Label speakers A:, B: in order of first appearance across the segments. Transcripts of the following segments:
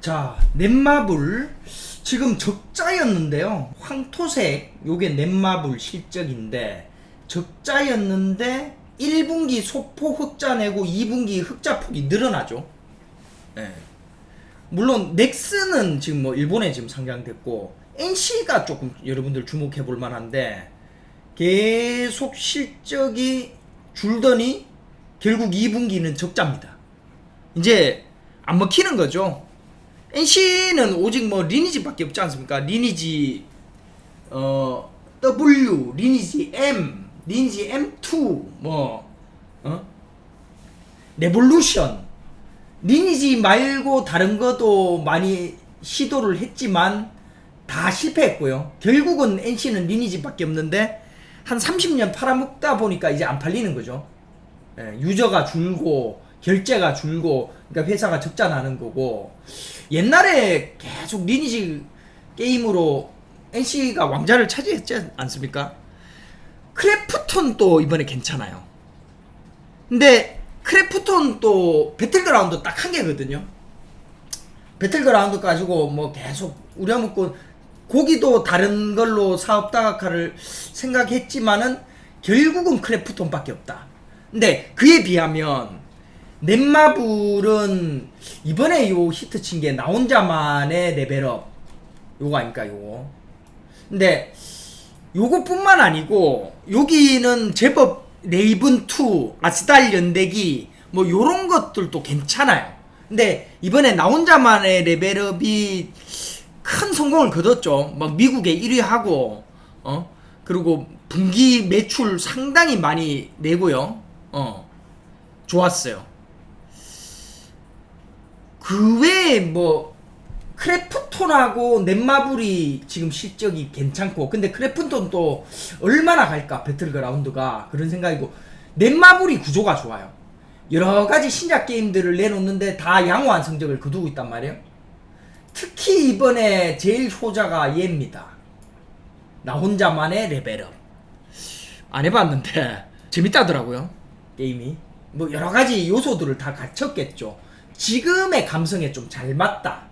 A: 자, 넷마블 지금 적자였는데요. 황토색 요게 넷마블 실적인데 적자였는데 1분기 소폭 흑자 내고 2분기 흑자 폭이 늘어나죠. 예. 물론 넥스는 지금 뭐 일본에 지금 상장됐고 NC가 조금 여러분들 주목해 볼 만한데 계속 실적이 줄더니 결국 2분기는 적자입니다. 이제 안 먹히는 거죠. NC는 오직 뭐 리니지밖에 없지 않습니까? 리니지 어 W, 리니지 M, 리니지 M2 뭐 어? 레볼루션 리니지 말고 다른 것도 많이 시도를 했지만 다 실패했고요. 결국은 NC는 리니지밖에 없는데 한 30년 팔아먹다 보니까 이제 안 팔리는 거죠. 예, 유저가 줄고 결제가 줄고 그러니까 회사가 적자 나는 거고 옛날에 계속 리니지 게임으로 NC가 왕자를 차지했지 않습니까? 크래프톤도 이번에 괜찮아요. 근데 크래프톤 또 배틀그라운드 딱 한 개거든요. 배틀그라운드 가지고 뭐 계속 우려먹고 고기도 다른 걸로 사업 다각화를 생각했지만은 결국은 크래프톤밖에 없다. 근데 그에 비하면 넷마블은 이번에 요 히트 친 게 나 혼자만의 레벨업 요거 아닙니까 요거. 근데 요것뿐만 아니고 여기는 제법 레이븐 2, 아스달 연대기 뭐 요런 것들도 괜찮아요. 근데 이번에 나 혼자만의 레벨업이 큰 성공을 거뒀죠. 막 미국에 1위 하고 어 그리고 분기 매출 상당히 많이 내고요. 어 좋았어요. 그 외에 뭐 크래프톤하고 넷마블이 지금 실적이 괜찮고 근데 크래프톤 또 얼마나 갈까 배틀그라운드가 그런 생각이고 넷마블이 구조가 좋아요. 여러 가지 신작 게임들을 내놓는데 다 양호한 성적을 거두고 있단 말이에요. 특히 이번에 제일 효자가 얘입니다. 나 혼자만의 레벨업. 안 해봤는데 재밌다더라고요 게임이. 뭐 여러 가지 요소들을 다 갖췄겠죠 지금의 감성에 좀 잘 맞다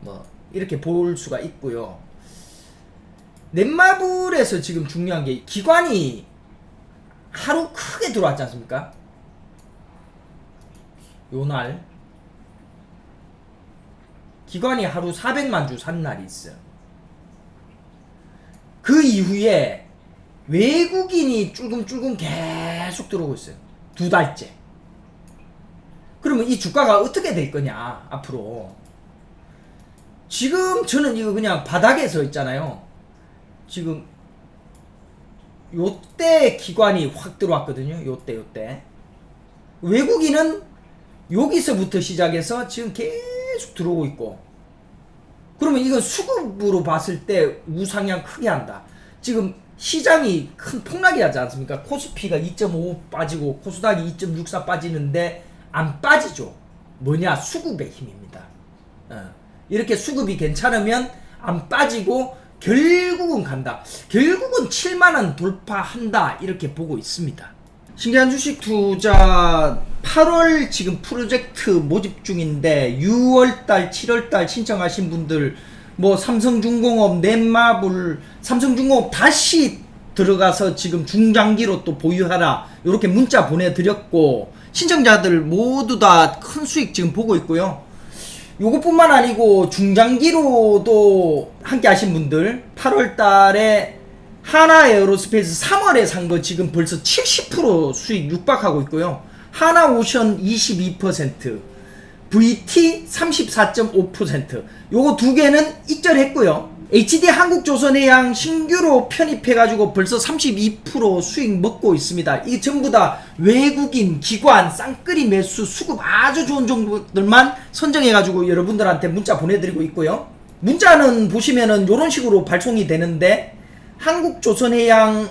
A: 뭐 이렇게 볼 수가 있고요. 넷마블에서 지금 중요한 게 기관이 하루 크게 들어왔지 않습니까? 요 날 기관이 하루 400만 주 산 날이 있어요. 그 이후에 외국인이 쭈금쭈금 계속 들어오고 있어요. 두 달째. 그러면 이 주가가 어떻게 될 거냐, 앞으로. 지금 저는 이거 그냥 바닥에 서 있잖아요. 지금 요때 기관이 확 들어왔거든요. 요때 요때. 외국인은 여기서부터 시작해서 지금 계속 들어오고 있고. 그러면 이건 수급으로 봤을 때 우상향 크게 한다. 지금 시장이 큰 폭락이 하지 않습니까? 코스피가 2.5 빠지고 코스닥이 2.64 빠지는데 안 빠지죠. 뭐냐? 수급의 힘입니다. 어. 이렇게 수급이 괜찮으면 안 빠지고 결국은 간다. 결국은 7만 원 돌파한다. 이렇게 보고 있습니다. 신기한 주식 투자 8월 지금 프로젝트 모집 중인데 6월 달, 7월 달 신청하신 분들 뭐 삼성중공업, 넷마블, 삼성중공업 다시 들어가서 지금 중장기로 또 보유하라. 이렇게 문자 보내드렸고 신청자들 모두 다 큰 수익 지금 보고 있고요. 요것뿐만 아니고 중장기로도 함께 하신 분들 8월 달에 하나 에어로스페이스 3월에 산 거 지금 벌써 70% 수익 육박하고 있고요. 하나 오션 22%, VT 34.5%. 요거 두 개는 익절했고요. HD 한국조선해양 신규로 편입해가지고 벌써 32% 수익 먹고 있습니다. 이 전부 다 외국인 기관 쌍끌이 매수 수급 아주 좋은 정보들만 선정해가지고 여러분들한테 문자 보내드리고 있고요. 문자는 보시면은 이런 식으로 발송이 되는데 한국조선해양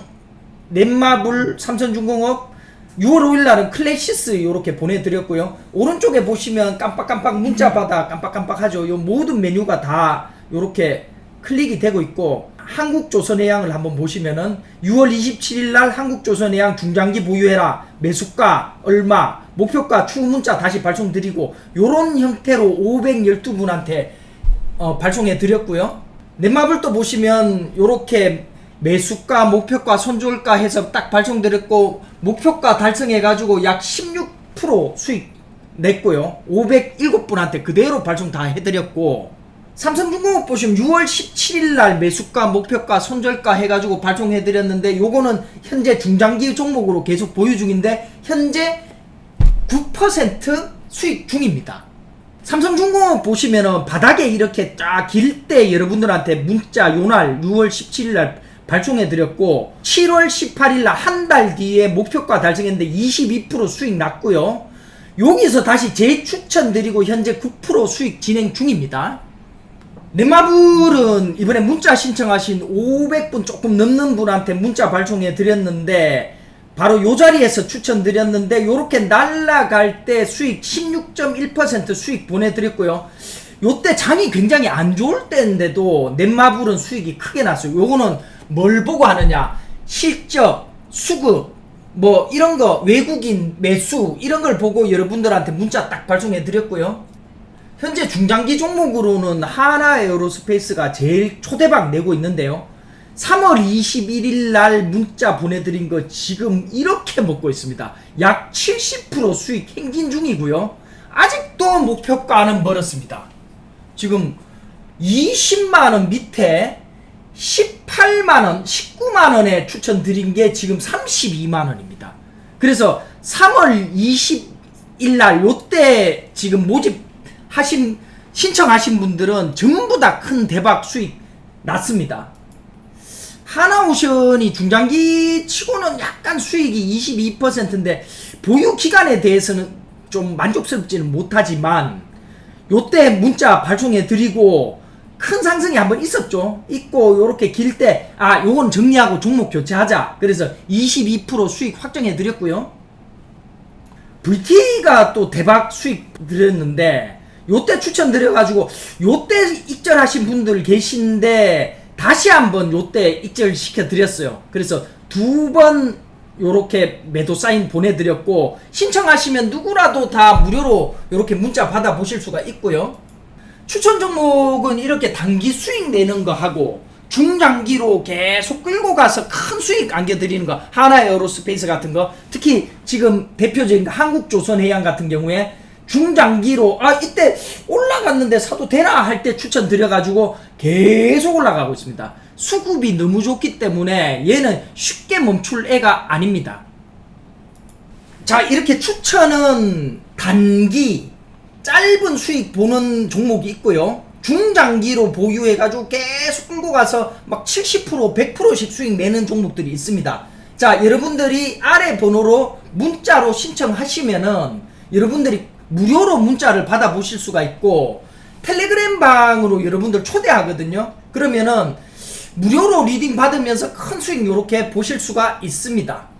A: 넷마블 삼성중공업 6월 5일 날은 클래시스 이렇게 보내드렸고요. 오른쪽에 보시면 깜빡깜빡 문자 받아 깜빡깜빡하죠. 요 모든 메뉴가 다 이렇게 클릭이 되고 있고 한국조선해양을 한번 보시면은 6월 27일 날 한국조선해양 중장기 보유해라 매수가 얼마 목표가 추후 문자 다시 발송드리고 요런 형태로 512분한테 어, 발송해 드렸고요. 넷마블 또 보시면 요렇게 매수가, 목표가, 손절가 해서 딱 발송드렸고 목표가 달성해 가지고 약 16% 수익 냈고요. 507분한테 그대로 발송 다 해드렸고 삼성중공업 보시면 6월 17일 날 매수가, 목표가, 손절가 해가지고 발송해드렸는데 요거는 현재 중장기 종목으로 계속 보유 중인데 현재 9% 수익 중입니다. 삼성중공업 보시면은 바닥에 이렇게 쫙 길 때 여러분들한테 문자 요날 6월 17일 날 발송해 드렸고 7월 18일 날 한 달 뒤에 목표가 달성했는데 22% 수익 났고요. 여기서 다시 재추천드리고 현재 9% 수익 진행 중입니다. 넷마블은 이번에 문자 신청하신 500분 조금 넘는 분한테 문자 발송해 드렸는데 바로 요 자리에서 추천드렸는데 요렇게 날라갈 때 수익 16.1% 수익 보내드렸고요. 요때 장이 굉장히 안 좋을 때인데도 넷마블은 수익이 크게 났어요. 요거는 뭘 보고 하느냐 실적, 수급 뭐 이런 거 외국인 매수 이런 걸 보고 여러분들한테 문자 딱 발송해 드렸고요. 현재 중장기 종목으로는 하나 에어로스페이스가 제일 초대박 내고 있는데요. 3월 21일 날 문자 보내드린 거 지금 이렇게 먹고 있습니다. 약 70% 수익 행진 중이고요. 아직도 목표가는 멀었습니다. 지금 20만원 밑에 18만원, 19만원에 추천드린 게 지금 32만원입니다. 그래서 3월 20일 날 요때 지금 모집 하신, 신청하신 분들은 전부 다 큰 대박 수익 났습니다. 하나오션이 중장기 치고는 약간 수익이 22%인데 보유 기간에 대해서는 좀 만족스럽지는 못하지만 요때 문자 발송해 드리고 큰 상승이 한번 있었죠. 있고 요렇게 길 때 아 요건 정리하고 종목 교체하자. 그래서 22% 수익 확정해 드렸고요. VT가 또 대박 수익 드렸는데 요때 추천드려가지고 요때 익절하신 분들 계신데 다시 한번 요때 익절 시켜 드렸어요. 그래서 두 번 요렇게 매도 사인 보내드렸고 신청하시면 누구라도 다 무료로 요렇게 문자 받아 보실 수가 있고요. 추천 종목은 이렇게 단기 수익 내는 거 하고 중장기로 계속 끌고 가서 큰 수익 안겨드리는 거 하나 에어로스페이스 같은 거 특히 지금 대표적인 한국조선해양 같은 경우에 중장기로 아 이때 올라갔는데 사도 되나 할 때 추천 드려가지고 계속 올라가고 있습니다. 수급이 너무 좋기 때문에 얘는 쉽게 멈출 애가 아닙니다. 자 이렇게 추천은 단기 짧은 수익 보는 종목이 있고요. 중장기로 보유해가지고 계속 끌고 가서 막 70% 100%씩 수익 내는 종목들이 있습니다. 자 여러분들이 아래 번호로 문자로 신청하시면은 여러분들이 무료로 문자를 받아보실 수가 있고 텔레그램 방으로 여러분들 초대하거든요. 그러면은 무료로 리딩 받으면서 큰 수익 요렇게 보실 수가 있습니다.